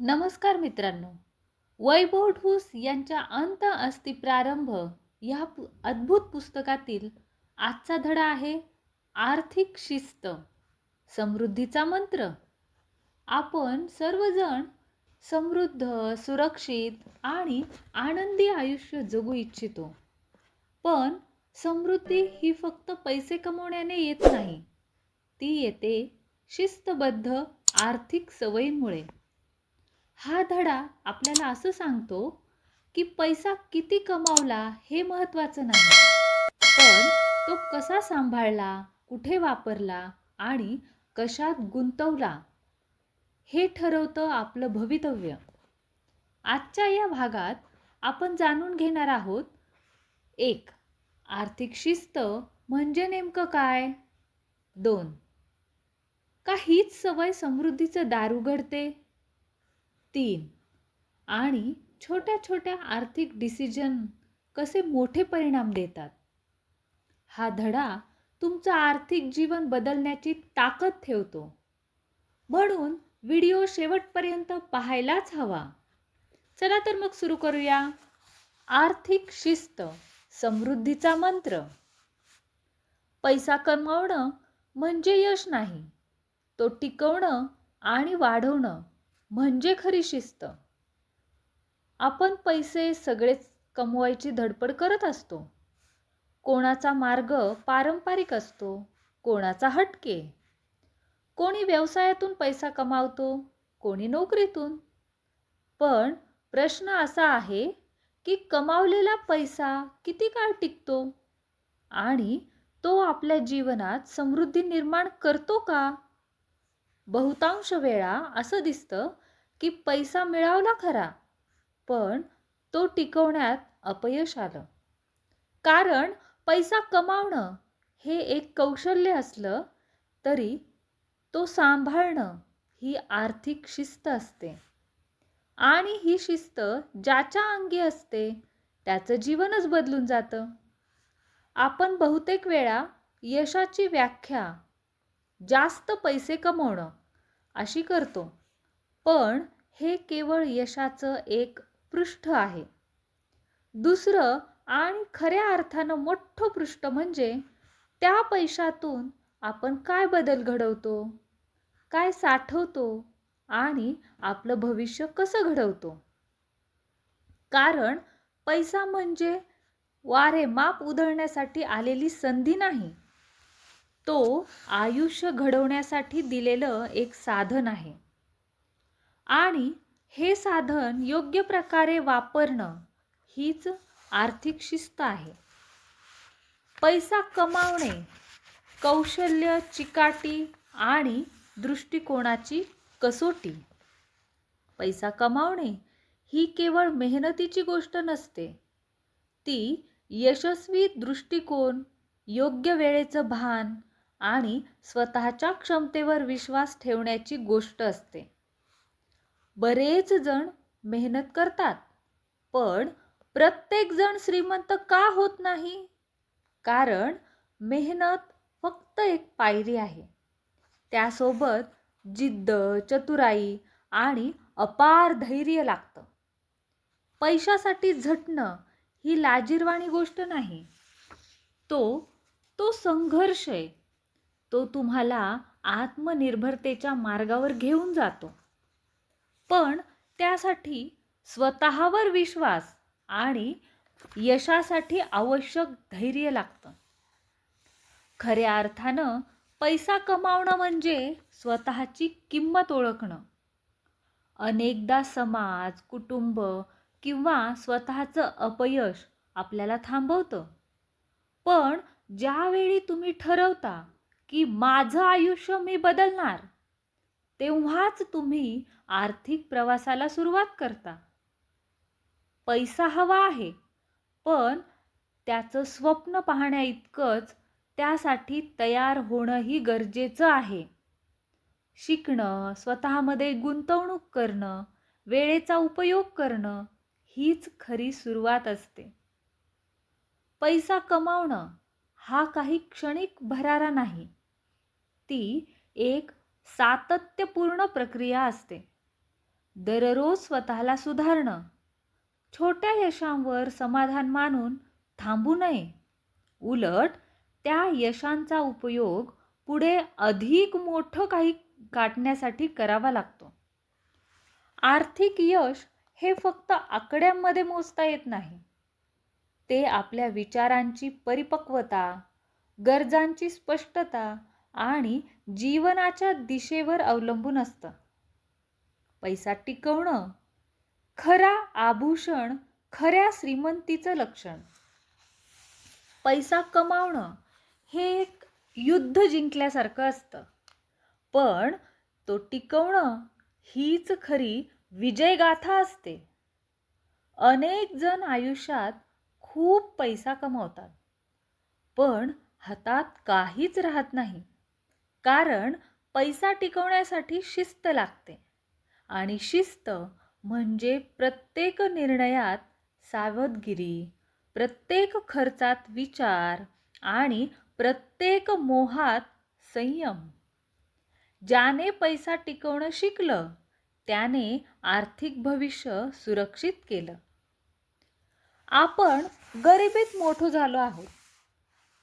नमस्कार मित्रांनो. वैभव ठूस यांच्या अंत अस्ति प्रारंभ या पु अद्भुत पुस्तकातील आजचा धडा आहे आर्थिक शिस्त. समृद्धीचा मंत्र. आपण सर्वजण समृद्ध सुरक्षित आणि आनंदी आयुष्य जगू इच्छितो. पण समृद्धी ही फक्त पैसे कमवण्याने येत नाही. ती येते शिस्तबद्ध आर्थिक सवयींमुळे. हा धडा आपल्याला असं सांगतो की पैसा किती कमावला हे महत्त्वाचं नाही. पण तो कसा सांभाळला कुठे वापरला आणि कशात गुंतवला हे ठरवतं आपलं भवितव्य. आजच्या या भागात आपण जाणून घेणार आहोत एक आर्थिक शिस्त म्हणजे नेमकं काय? दोन का हीच सवय समृद्धीचं दार उघडते तीन. आणि छोट्या छोट्या आर्थिक डिसिजन कसे मोठे परिणाम देतात? हा धडा तुमचं आर्थिक जीवन बदलण्याची ताकद ठेवतो. म्हणून व्हिडिओ शेवटपर्यंत पाहायलाच हवा. चला तर मग सुरू करूया. आर्थिक शिस्त समृद्धीचा मंत्र. पैसा कमावणं म्हणजे यश नाही. तो टिकवणं आणि वाढवणं. म्हणजे खरी शिस्त. आपण पैसे सगळेच कमवायची धडपड करत असतो. कोणाचा मार्ग पारंपरिक असतो कोणाचा हटके. कोणी व्यवसायातून पैसा कमावतो कोणी नोकरीतून. पण प्रश्न असा आहे की कमावलेला पैसा किती काळ टिकतो? आणि तो आपल्या जीवनात समृद्धी निर्माण करतो का? बहुतांश वेळा असं दिसतं की पैसा मिळवला खरा पण तो टिकवण्यात अपयश आलं. कारण पैसा कमावणं हे एक कौशल्य असलं तरी तो सांभाळणं ही आर्थिक शिस्त असते. आणि ही शिस्त ज्याच्या अंगी असते त्याचं जीवनच बदलून जातं. आपण बहुतेक वेळा यशाची व्याख्या जास्त पैसे कमवणं अशी करतो. पण हे केवळ यशाचं एक पृष्ठ आहे. दुसरं आणि खऱ्या अर्थानं मोठं पृष्ठ म्हणजे त्या पैशातून आपण काय बदल घडवतो काय साठवतो आणि आपलं भविष्य कसं घडवतो. कारण पैसा म्हणजे वारे माप उधळण्यासाठी आलेली संधी नाही. तो आयुष्य घडवण्यासाठी दिलेलं एक साधन आहे. आणि हे साधन योग्य प्रकारे वापरणं हीच आर्थिक शिस्त आहे. पैसा कमावणे कौशल्य चिकाटी आणि दृष्टिकोनाची कसोटी. पैसा कमावणे ही केवळ मेहनतीची गोष्ट नसते ती यशस्वी दृष्टिकोन योग्य वेळेचं भान आणि स्वतःच्या क्षमतेवर विश्वास ठेवण्याची गोष्ट असते. बरेच जण मेहनत करतात पण प्रत्येकजण श्रीमंत का होत नाही? कारण मेहनत फक्त एक पायरी आहे. त्यासोबत जिद्द चतुराई आणि अपार धैर्य लागतं. पैशासाठी झटणं ही लाजीरवाणी गोष्ट नाही. तो तो संघर्ष आहे. तो तुम्हाला आत्मनिर्भरतेच्या मार्गावर घेऊन जातो. पण त्यासाठी स्वतःवर विश्वास आणि यशासाठी आवश्यक धैर्य लागतं. खऱ्या अर्थानं पैसा कमावणं म्हणजे स्वतःची किंमत ओळखणं. अनेकदा समाज कुटुंब किंवा स्वतःचं अपयश आपल्याला थांबवतं. पण ज्यावेळी तुम्ही ठरवता की माझं आयुष्य मी बदलणार? तेव्हाच तुम्ही आर्थिक प्रवासाला सुरुवात करता. पैसा हवा आहे पण त्याचं स्वप्न पाहण्या इतकंच त्यासाठी तयार होणंही गरजेचं आहे. शिकणं स्वतःमध्ये गुंतवणूक करणं वेळेचा उपयोग करणं हीच खरी सुरुवात असते. पैसा कमावणं हा काही क्षणिक भरारा नाही. ती एक सातत्यपूर्ण प्रक्रिया असते. दररोज स्वतःला सुधारणं छोट्या यशांवर समाधान मानून थांबू नये. उलट त्या यशांचा उपयोग पुढे अधिक मोठं काही गाठण्यासाठी करावा लागतो. आर्थिक यश हे फक्त आकड्यांमध्ये मोजता येत नाही. ते आपल्या विचारांची परिपक्वता गरजांची स्पष्टता आणि जीवनाच्या दिशेवर अवलंबून असतं. पैसा टिकवणं खरा आभूषण खऱ्या श्रीमंतीचं लक्षण. पैसा कमावणं हे एक युद्ध जिंकल्यासारखं असतं. पण तो टिकवणं हीच खरी विजयगाथा असते. अनेक जण आयुष्यात खूप पैसा कमावतात पण हातात काहीच राहत नाही. कारण पैसा टिकवण्यासाठी शिस्त लागते. आणि शिस्त म्हणजे प्रत्येक निर्णयात सावधगिरी प्रत्येक खर्चात विचार आणि प्रत्येक मोहात संयम. ज्याने पैसा टिकवणं शिकलं त्याने आर्थिक भविष्य सुरक्षित केलं. आपण गरिबीत मोठं झालो आहोत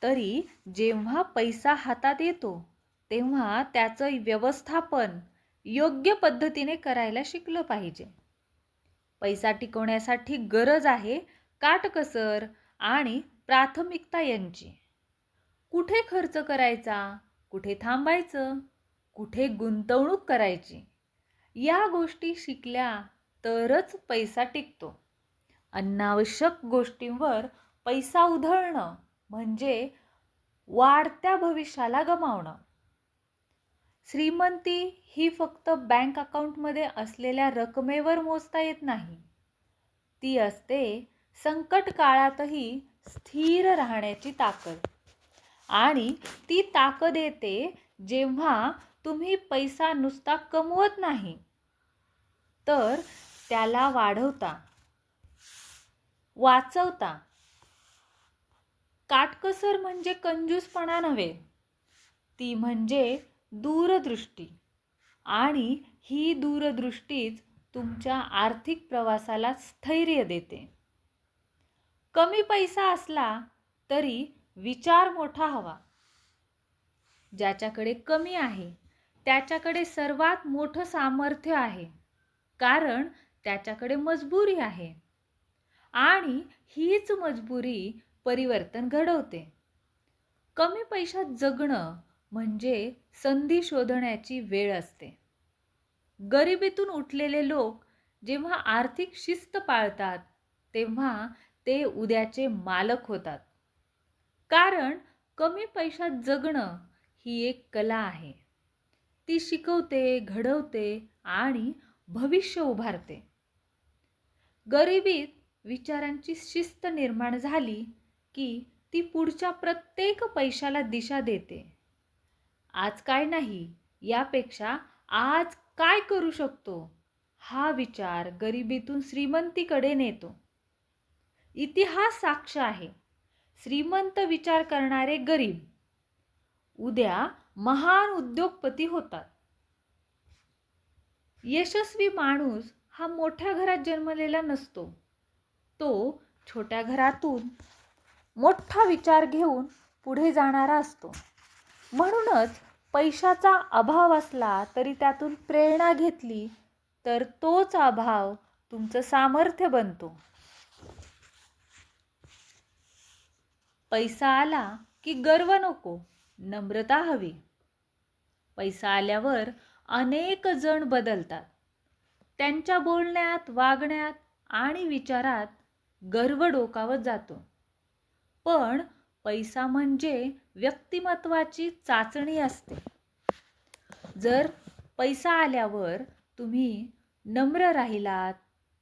तरी जेव्हा पैसा हातात येतो तेव्हा त्याचं व्यवस्थापन योग्य पद्धतीने करायला शिकलं पाहिजे. पैसा टिकवण्यासाठी गरज आहे काटकसर आणि प्राथमिकता यांची. कुठे खर्च करायचा कुठे थांबायचं कुठे गुंतवणूक करायची या गोष्टी शिकल्या तरच पैसा टिकतो. अनावश्यक गोष्टींवर पैसा उधळणं म्हणजे वाढत्या भविष्याला गमावणं. श्रीमंती ही फक्त बँक अकाउंटमध्ये असलेल्या रकमेवर मोजता येत नाही. ती असते संकट काळातही स्थिर राहण्याची ताकद. आणि ती ताकद येते जेव्हा तुम्ही पैसा नुसता कमवत नाही तर त्याला वाढवता वाचवता. काटकसर म्हणजे कंजूसपणा नव्हे. ती म्हणजे दूरदृष्टी. आणि ही दूरदृष्टीच तुमच्या आर्थिक प्रवासाला स्थैर्य देते. कमी पैसा असला तरी विचार मोठा हवा. ज्याच्याकडे कमी आहे त्याच्याकडे सर्वात मोठं सामर्थ्य आहे कारण त्याच्याकडे मजबुरी आहे. आणि हीच मजबुरी परिवर्तन घडवते. कमी पैशात जगणं म्हणजे संधी शोधण्याची वेळ असते. गरिबीतून उठलेले लोक जेव्हा आर्थिक शिस्त पाळतात तेव्हा ते उद्याचे मालक होतात. कारण कमी पैशात जगणं ही एक कला आहे. ती शिकवते घडवते आणि भविष्य उभारते. गरिबीत विचारांची शिस्त निर्माण झाली की ती पुढच्या प्रत्येक पैशाला दिशा देते. आज काय नाही? यापेक्षा आज काय करू शकतो? हा विचार गरिबीतून श्रीमंतीकडे नेतो. इतिहास साक्ष आहे. श्रीमंत विचार करणारे गरीब. उद्या महान उद्योगपती होतात. यशस्वी माणूस हा मोठ्या घरात जन्मलेला नसतो. तो छोट्या घरातून मोठा विचार घेऊन पुढे जाणारा असतो. म्हणूनच पैशाचा अभाव असला तरी त्यातून प्रेरणा घेतली तर तोच अभाव तुमचं सामर्थ्य बनतो. पैसा आला की गर्व नको नम्रता हवी. पैसा आल्यावर अनेक जण बदलतात. त्यांच्या बोलण्यात वागण्यात आणि विचारात गर्व डोकावत जातो. पण पैसा म्हणजे व्यक्तिमत्वाची चाचणी असते. जर पैसा आल्यावर तुम्ही नम्र राहिलात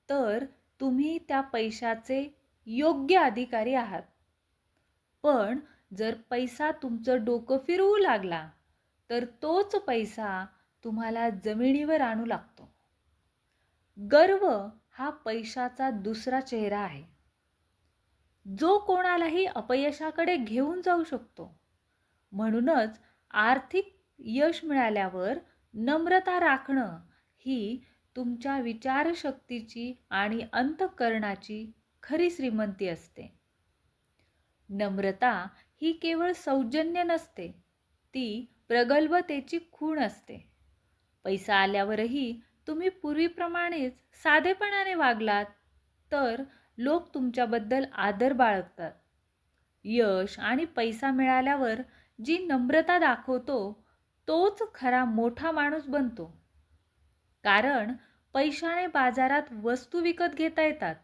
तर तुम्ही त्या पैशाचे योग्य अधिकारी आहात. पण जर पैसा तुमचं डोकं फिरवू लागला तर तोच पैसा तुम्हाला जमिनीवर आणू लागतो. गर्व हा पैशाचा दुसरा चेहरा आहे. जो कोणालाही अपयशाकडे घेऊन जाऊ शकतो. म्हणूनच आर्थिक यश मिळाल्यावर नम्रता राखणं ही तुमच्या विचारशक्तीची आणि अंतःकरणाची खरी श्रीमंती असते. नम्रता ही केवळ सौजन्य नसते ती प्रगल्भतेची खूण असते. पैसा आल्यावरही तुम्ही पूर्वीप्रमाणेच साधेपणाने वागलात तर लोक तुमच्याबद्दल आदर बाळगतात. यश आणि पैसा मिळाल्यावर जी नम्रता दाखवतो तोच खरा मोठा माणूस बनतो. कारण पैशाने बाजारात वस्तू विकत घेता येतात.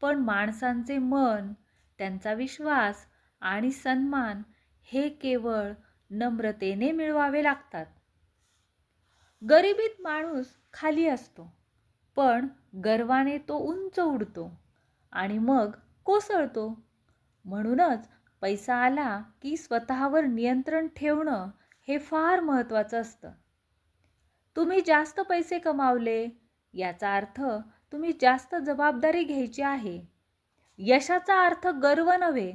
पण माणसांचे मन त्यांचा विश्वास आणि सन्मान हे केवळ नम्रतेने मिळवावे लागतात. गरिबीत माणूस खाली असतो पण गर्वाने तो उंच उडतो आणि मग कोसळतो. म्हणूनच पैसा आला की स्वतःवर नियंत्रण ठेवणं हे फार महत्त्वाचं असतं. तुम्ही जास्त पैसे कमावले याचा अर्थ तुम्ही जास्त जबाबदारी घ्यायची आहे. यशाचा अर्थ गर्व नव्हे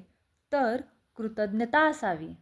तर कृतज्ञता असावी.